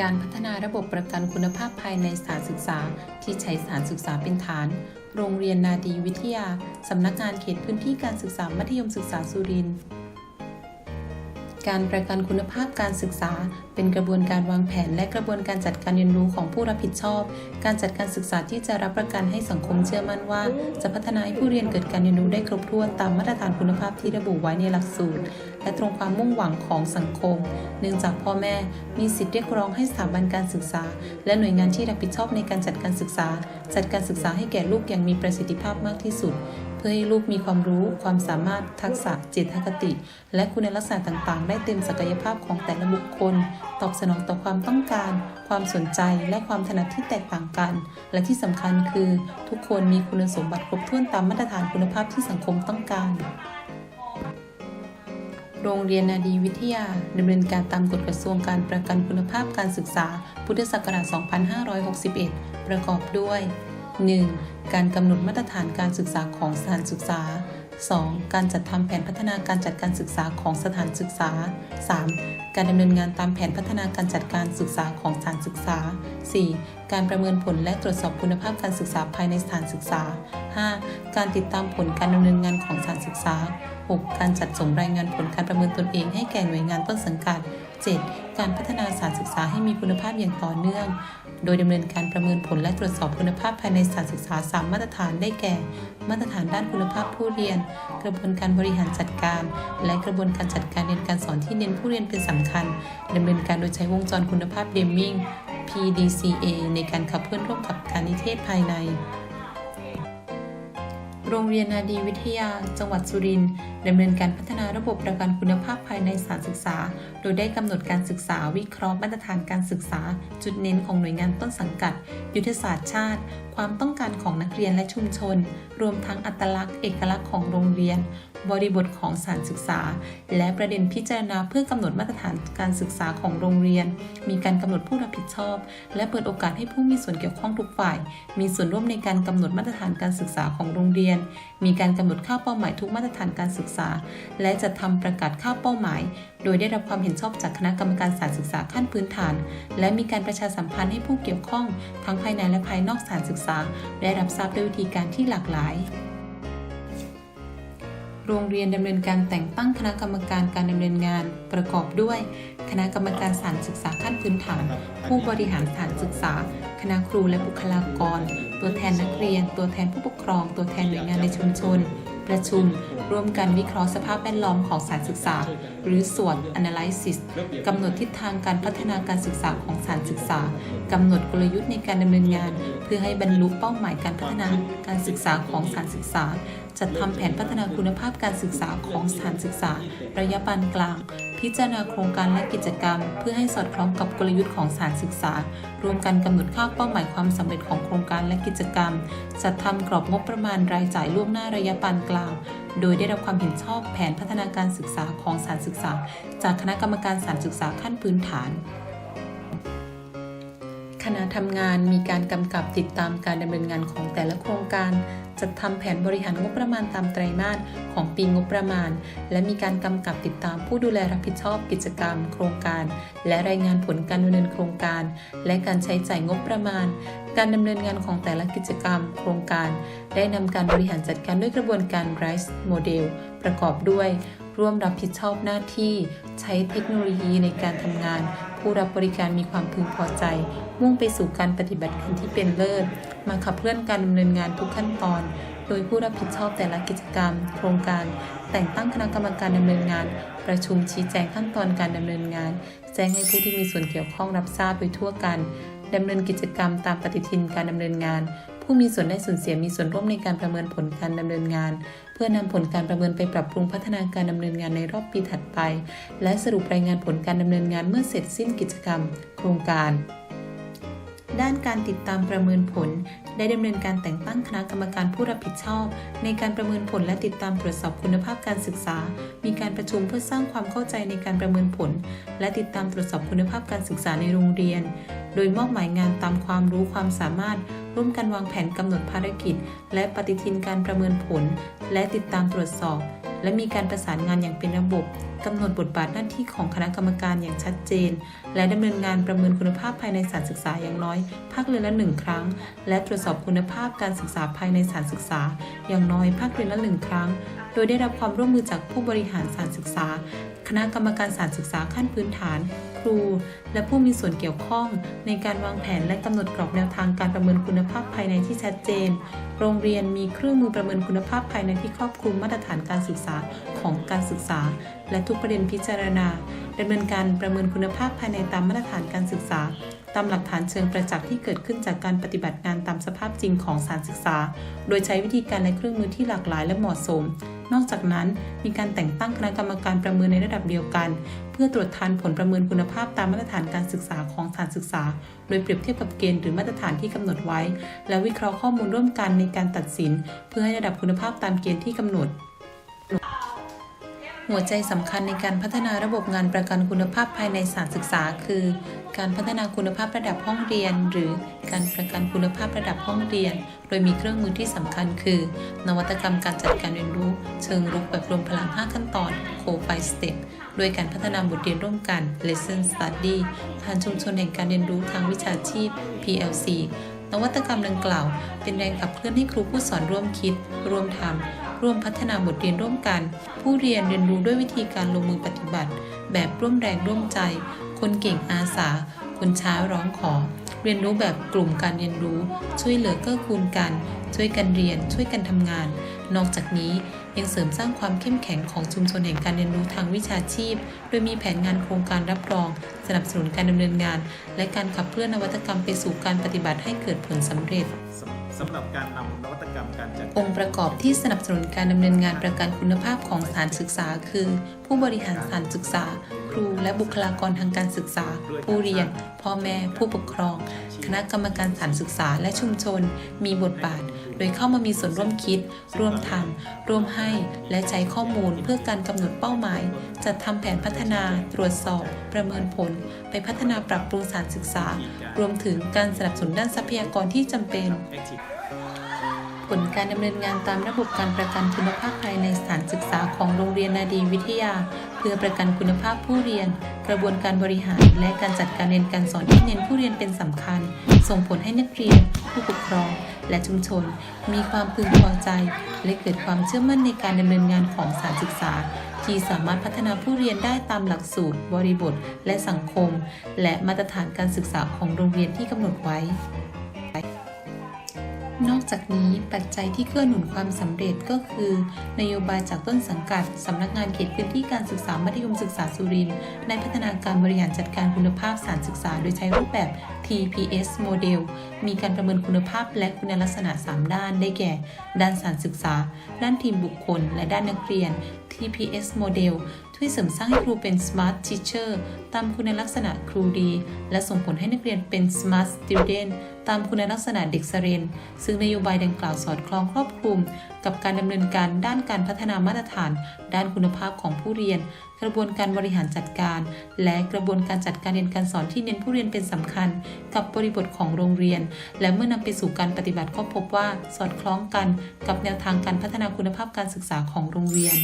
การพัฒนาระบบประกันคุณภาพภายในสถานศึกษา ที่ใช้สถานศึกษาเป็นฐาน โรงเรียนนาดีวิทยา สำนักงานเขตพื้นที่การศึกษามัธยมศึกษาสุรินทร์การประกันคุณภาพการศึกษา เป็นกระบวนการวางแผนและกระบวนการจัดการเรียนรู้ของผู้รับผิดชอบ การจัดการศึกษาที่จะรับประกันให้สังคมเชื่อมั่นว่า จะพัฒนาให้ผู้เรียนเกิดการเรียนรู้ได้ครบถ้วนตามมาตรฐานคุณภาพที่ระบุไว้ในหลักสูตร และตรงความมุ่งหวังของสังคม เนื่องจากพ่อแม่มีสิทธิเรียกร้องให้สถาบันการศึกษา และหน่วยงานที่รับผิดชอบในการจัดการศึกษา จัดการศึกษาให้แก่ลูกอย่างมีประสิทธิภาพมากที่สุด เพื่อให้ลูกมีความรู้ ความสามารถ ทักษะจิตคติ และคุณลักษณะต่างๆ ได้เต็มศักยภาพของแต่ละบุคคล ตอบสนองต่อความต้องการ ความสนใจและความถนัดที่แตกต่างกัน และที่สำคัญคือ ทุกคนมีคุณสมบัติครบถ้วนตามมาตรฐานคุณภาพที่สังคมต้องการ โรงเรียนนาดีวิทยาดำเนินการตามกฎกระทรวงการประกันคุณภาพการศึกษา พุทธศักราช 2561 ประกอบด้วย 1. การกำหนดมาตรฐานการศึกษาของสถานศึกษา 2. การจัดทำแผนพัฒนาการจัดการศึกษาของสถานศึกษา 3. การดำเนินงานตามแผนพัฒนาการจัดการศึกษาของสถานศึกษา 4. การประเมินผลและตรวจสอบคุณภาพการศึกษาภายในสถานศึกษา 5. การติดตามผลการดำเนินงานของสถานศึกษา 6. การจัดส่งรายงานผลการประเมินตนเองให้แก่หน่วยงานต้นสังกัด 7. การพัฒนาสานศึกษาให้มีคุณภาพอย่างต่อเนื่อง โดยดำเนินการประเมินผลและตรวจสอบคุณภาพภายในสานศึกษา 3 มาตรฐานได้แก่ มาตรฐานด้านคุณภาพผู้เรียน กระบวนการบริหารจัดการ และกระบวนการจัดการเรียนการสอนที่เน้นผู้เรียนเป็นสำคัญดำเนินการโดยใช้วงจรคุณภาพเดมมิง PDCA ในการขับเคลื่อนร่วมกับการนิเทศภายใน โรงเรียนนาดีวิทยา จังหวัดสุรินทร์ดำเนินการพัฒนาระบบประกันคุณภาพภายในสถานศึกษา โดยได้กำหนดการศึกษาวิเคราะห์มาตรฐานการศึกษา จุดเน้นของหน่วยงานต้นสังกัด ยุทธศาสตร์ชาติ ความต้องการของนักเรียนและชุมชน รวมทั้งอัตลักษณ์ เอกลักษณ์ของโรงเรียน บริบทของสถานศึกษา และประเด็นพิจารณาเพื่อกำหนดมาตรฐานการศึกษาของโรงเรียน มีการกำหนดผู้รับผิดชอบ และเปิดโอกาสให้ผู้มีส่วนเกี่ยวข้องทุกฝ่าย มีส่วนร่วมในการกำหนดมาตรฐานการศึกษาของโรงเรียน มีการกำหนดค่าเป้าหมายทุกมาตรฐานการศึกษา และจะทำประกาศค่าเป้าหมาย โดยได้รับความเห็นชอบจากคณะกรรมการสถานศึกษาขั้นพื้นฐาน และมีการประชาสัมพันธ์ให้ผู้เกี่ยวข้อง ทั้งภายในและภายนอกสถานศึกษา ได้รับทราบด้วยวิธีการที่หลากหลาย โรงเรียนดำเนินการแต่งตั้งคณะกรรมการการดำเนินงานประกอบด้วย คณะกรรมการสถานศึกษาขั้นพื้นฐาน ผู้บริหารสถานศึกษา คณะครูและบุคลากร ตัวแทนนักเรียน ตัวแทนผู้ปกครอง ตัวแทนหน่วยงานในชุมชน ประชุม ร่วมกันวิเคราะห์สภาพแวดล้อมของสถานศึกษา หรือส่วน analysis กำหนดทิศทางการพัฒนาการศึกษาของสถานศึกษากำหนดกลยุทธ์ในการดำเนินงาน เพื่อให้บรรลุเป้าหมายการพัฒนาการศึกษาของสถานศึกษา จัดทำแผนพัฒนาคุณภาพการศึกษาของสถานศึกษา ระยะปานกลาง พิจารณาโครงการและกิจกรรม เพื่อให้สอดคล้องกับกลยุทธ์ของสถานศึกษา รวมกันกำหนดค่าเป้าหมายความสำเร็จของโครงการและกิจกรรม จัดทำกรอบงบประมาณรายจ่ายล่วงหน้าระยะปานกลาง โดยได้รับความเห็นชอบแผนพัฒนาการศึกษาของสถานศึกษา จากคณะกรรมการสถานศึกษาขั้นพื้นฐาน ณะทำงานมีการกำกับติดตามการดำเนินงานของแต่ละโครงการ จัดทำแผนบริหารงบประมาณตามไตรมาสของปีงบประมาณ และมีการกำกับติดตามผู้ดูแลรับผิดชอบกิจกรรม โครงการ และรายงานผลการดำเนินโครงการ และการใช้จ่ายงบประมาณ การดำเนินงานของแต่ละกิจกรรม โครงการ ได้นำการบริหารจัดการด้วยกระบวนการ RISE Model ประกอบด้วย ร่วมรับผิดชอบหน้าที่ ใช้เทคโนโลยีในการทำงาน ผู้รับบริการมีความพึงพอใจ มุ่งไปสู่การปฏิบัติงานที่เป็นเลิศ มาขับเคลื่อนการดำเนินงานทุกขั้นตอน โดยผู้รับผิดชอบแต่ละกิจกรรม โครงการ แต่งตั้งคณะกรรมการดำเนินงาน ประชุมชี้แจงขั้นตอนการดำเนินงาน แจ้งให้ผู้ที่มีส่วนเกี่ยวข้องรับทราบโดยทั่วกันดำเนินกิจกรรมตามปฏิทินการดำเนินงาน ผู้มีส่วนได้ส่วนเสียมีส่วนร่วมในการประเมินผลการดำเนินงาน เพื่อนำผลการประเมินไปปรับปรุงพัฒนาการดำเนินงานในรอบปีถัดไป และสรุปรายงานผลการดำเนินงานเมื่อเสร็จสิ้นกิจกรรม โครงการ ด้านการติดตามประเมินผล ได้ดำเนินการแต่งตั้งคณะกรรมการผู้รับผิดชอบ ในการประเมินผลและติดตามตรวจสอบคุณภาพการศึกษา มีการประชุมเพื่อสร้างความเข้าใจในการประเมินผล และติดตามตรวจสอบคุณภาพการศึกษาในโรงเรียน โดยมอบหมายงานตามความรู้ความสามารถ ร่วมกันวางแผนกำหนดภารกิจ และปฏิทินการประเมินผล และติดตามตรวจสอบ และมีการประสานงานอย่างเป็นระบบกำหนดบทบาทหน้าที่ของคณะกรรมการอย่างชัดเจน และดำเนินงานประเมินคุณภาพภายในสถานศึกษาอย่างน้อย ภาคเรียนละหนึ่งครั้ง และตรวจสอบคุณภาพการศึกษาภายในสถานศึกษา อย่างน้อยภาคเรียนละหนึ่งครั้ง โดยได้รับความร่วมมือจากผู้บริหารสถานศึกษา คณะกรรมการสถานศึกษาขั้นพื้นฐาน ครู และผู้มีส่วนเกี่ยวข้อง ในการวางแผนและกำหนดกรอบแนวทางการประเมินคุณภาพภายในที่ชัดเจน โรงเรียนมีเครื่องมือประเมินคุณภาพภายในที่ครอบคลุมมาตรฐานการศึกษาของการศึกษา และทุกประเด็นพิจารณาดำเนินการประเมินคุณภาพภายในตามมาตรฐานการศึกษา ตามหลักฐานเชิงประจักษ์ที่เกิดขึ้นจากการปฏิบัติงานตามสภาพจริงของสานศึกษา โดยใช้วิธีการและเครื่องมือที่หลากหลายและเหมาะสม นอกจากนั้นมีการแต่งตั้งคณะกรรมการประเมินในระดับเดียวกัน เพื่อตรวจทานผลประเมินคุณภาพตามมาตรฐานการศึกษาของสถานศึกษา โดยเปรียบเทียบกับเกณฑ์หรือมาตรฐานที่กำหนดไว้ และวิเคราะห์ข้อมูลร่วมกันในการตัดสิน เพื่อให้ระดับคุณภาพตามเกณฑ์ที่กำหนด หัวใจสำคัญในการพัฒนาระบบงานประกันคุณภาพภายในสถานศึกษา คือ การพัฒนาคุณภาพระดับห้องเรียน หรือการประกันคุณภาพระดับห้องเรียน โดยมีเครื่องมือที่สำคัญคือ นวัตกรรมการจัดการเรียนรู้ เชิงรุกแบบรวมพลัง 5 ขั้นตอน Co-5 Step โดยการพัฒนาบทเรียนร่วมกัน Lesson Study ผ่านชุมชนแห่งการเรียนรู้ทางวิชาชีพ PLC นวัตกรรมดังกล่าว เป็นแรงขับเคลื่อนให้ครูผู้สอนร่วมคิด ร่วมทำร่วมพัฒนาบทเรียนร่วมกัน ผู้เรียนเรียนรู้ด้วยวิธีการลงมือปฏิบัติ แบบร่วมแรงร่วมใจ คนเก่งอาสา คนช้าร้องขอ เรียนรู้แบบกลุ่มการเรียนรู้ ช่วยเหลือเกื้อกูลกัน ช่วยกันเรียน ช่วยกันทำงาน นอกจากนี้ ยังเสริมสร้างความเข้มแข็งของชุมชนแห่งการเรียนรู้ทางวิชาชีพ โดยมีแผนงานโครงการรับรอง สนับสนุนการดำเนินงาน และการขับเคลื่อนนวัตกรรมไปสู่การปฏิบัติให้เกิดผลสำเร็จ สำหรับการนำนวัตกรรมการจัดองค์ประกอบที่สนับสนุนการดำเนินงานประกันคุณภาพของสถานศึกษา คือ ผู้บริหารสถานศึกษา ครูและบุคลากรทางการศึกษา ผู้เรียน พ่อแม่ ผู้ปกครอง คณะกรรมการสถานศึกษาและชุมชน มีบทบาท โดยเข้ามามีส่วนร่วมคิด ร่วมทำร่วมให้ และใช้ข้อมูลเพื่อการกำหนดเป้าหมาย จัดทำแผนพัฒนา ตรวจสอบ ประเมินผล ไปพัฒนาปรับปรุงสถานศึกษา รวมถึงการสนับสนุนด้านทรัพยากรที่จำเป็น ผลการดำเนินงานตามระบบการประกันคุณภาพภายในสถานศึกษาของโรงเรียนนาดีวิทยา เพื่อประกันคุณภาพผู้เรียน กระบวนการบริหาร และการจัดการเรียนการสอนที่เน้นผู้เรียนเป็นสำคัญ ส่งผลให้นักเรียน ผู้ปกครอง และชุมชน มีความพึงพอใจ และเกิดความเชื่อมั่นในการดำเนินงานของสถานศึกษา ที่สามารถพัฒนาผู้เรียนได้ตามหลักสูตร บริบท และสังคม และมาตรฐานการศึกษาของโรงเรียนที่กำหนดไว้ นอกจากนี้ปัจจัยที่เกื้อหนุนความสำเร็จก็คือ นโยบายจากต้นสังกัดสำนักงานเขตพื้นที่การศึกษามัธยมศึกษาสุรินทร์ในพัฒนาการบริหารจัดการคุณภาพสานศึกษา โดยใช้รูปแบบ TPS โมเดลมีการประเมินคุณภาพและคุณลักษณะ 3 ด้านได้แก่ ด้านสานศึกษา ด้านทีมบุคคล และด้านนักเรียน TPS โมเดล ช่วยเสริมสร้างให้ครูเป็น Smart Teacher ตามคุณลักษณะครูดี และส่งผลให้นักเรียนเป็น Smart Student ตามคุณลักษณะเด็กเสเรนซึ่งนโยบายดังกล่าวสอดคล้องครอบคลุม กับการดำเนินการด้านการพัฒนามาตรฐาน ด้านคุณภาพของผู้เรียน กระบวนการบริหารจัดการ และกระบวนการจัดการเรียนการสอนที่เน้นผู้เรียนเป็นสำคัญ กับบริบทของโรงเรียน และเมื่อนำไปสู่การปฏิบัติก็พบว่าสอดคล้องกัน กับแนวทางการพัฒนาคุณภาพการศึกษาของโรงเรียน